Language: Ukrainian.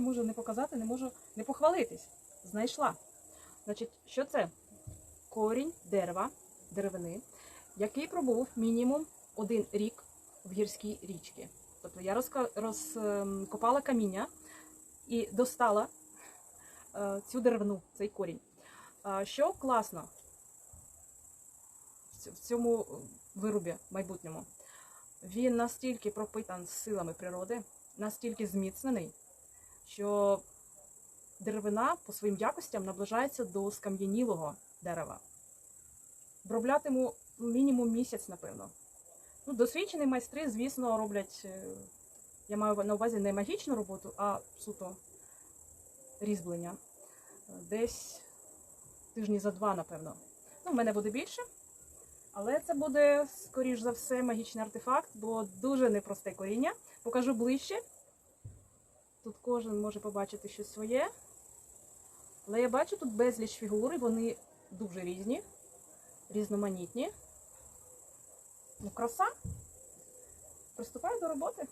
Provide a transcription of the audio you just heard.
не можу не показати, не можу не похвалитись. Знайшла. Значить, що це? Корінь дерева, деревини, який пробув мінімум один рік в гірській річці. Тобто я розкопала каміння і достала е, цю деревину, цей корінь. Що класно в цьому е, вирубі майбутньому? Він настільки пропитан силами природи, настільки зміцнений, що деревина по своїм якостям наближається до скам'янілого дерева. Оброблятиму мінімум місяць, напевно. Ну, досвідчені майстри, звісно, роблять, е, я маю на увазі не магічну роботу, а суто різьблення. Десь тижні за два, напевно. Ну, в мене буде більше. Але це буде, скоріш за все, магічний артефакт, бо дуже непросте коріння. Покажу ближче. Тут кожен може побачити щось своє. Але я бачу тут безліч фігур, вони дуже різні, різноманітні. Ну, краса. Приступаю до роботи.